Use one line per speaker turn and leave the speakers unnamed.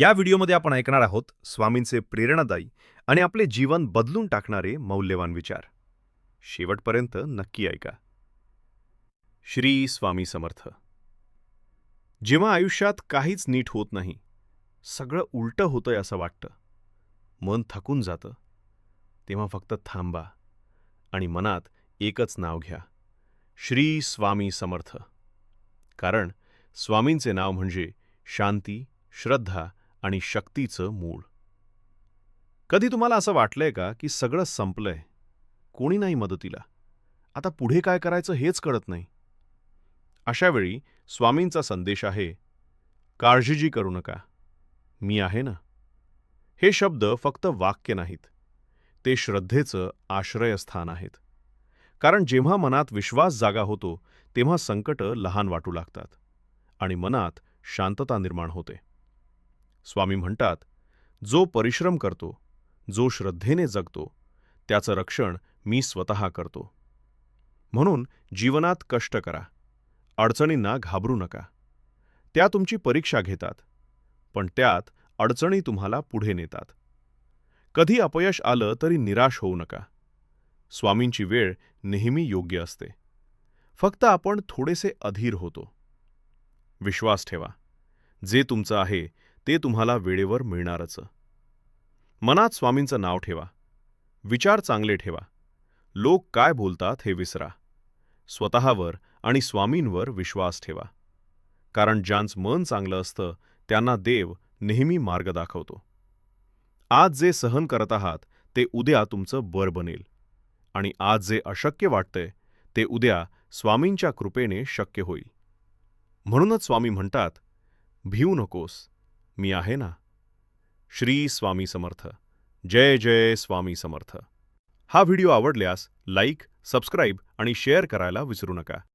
या व्हिडिओमध्ये आपण ऐकणार आहोत स्वामींचे प्रेरणादायी आणि आपले जीवन बदलून टाकणारे मौल्यवान विचार. शेवटपर्यंत नक्की ऐका. श्री स्वामी समर्थ. जेव्हा आयुष्यात काहीच नीट होत नाही सगळं उलटं होतंय असं वाटतं. मन थकून जातं. तेव्हा फक्त थांबा आणि मनात एकच नाव घ्या. श्री स्वामी समर्थ. कारण स्वामींचे नाव म्हणजे शांती श्रद्धा आणि शक्तीचं मूळ. कधी तुम्हाला असं वाटलंय का की सगळं संपलंय? कोणी नाही मदतीला. आता पुढे काय करायचं हेच कळत नाही. अशावेळी स्वामींचा संदेश आहे काळजीजी करू नका. मी आहे ना. हे शब्द फक्त वाक्य नाहीत. ते श्रद्धेचं आश्रयस्थान आहेत. कारण जेव्हा मनात विश्वास जागा होतो तेव्हा संकटं लहान वाटू लागतात आणि मनात शांतता निर्माण होते. स्वामी म्हणतात जो परिश्रम करतो जो श्रद्धेने जगतो त्याचं रक्षण मी स्वतः करतो. म्हणून जीवनात कष्ट करा अडचणींना घाबरू नका. त्या तुमची परीक्षा घेतात पण त्यात अडचणी तुम्हाला पुढे नेतात. कधी अपयश आलं तरी निराश होऊ नका. स्वामींची वेळ नेहमी योग्य असते. फक्त आपण थोडेसे अधीर होतो. विश्वास ठेवा. जे तुमचं आहे ते तुम्हाला वेळेवर मिळणारच. मनात स्वामींचं नाव ठेवा. विचार चांगले ठेवा. लोक काय बोलतात हे विसरा. स्वतःवर आणि स्वामींवर विश्वास ठेवा. कारण ज्यांचं मन चांगलं असतं त्यांना देव नेहमी मार्ग दाखवतो. आज जे सहन करत आहात ते उद्या तुमचं बर बनेल. आणि आज जे अशक्य वाटतंय ते उद्या स्वामींच्या कृपेने शक्य होईल. म्हणूनच स्वामी म्हणतात भिवू नकोस. मी आहे ना? श्री स्वामी समर्थ. जय जय स्वामी समर्थ. हा व्हिडिओ आवडल्यास लाईक सबस्क्राईब आणि शेअर करायला विसरू नका.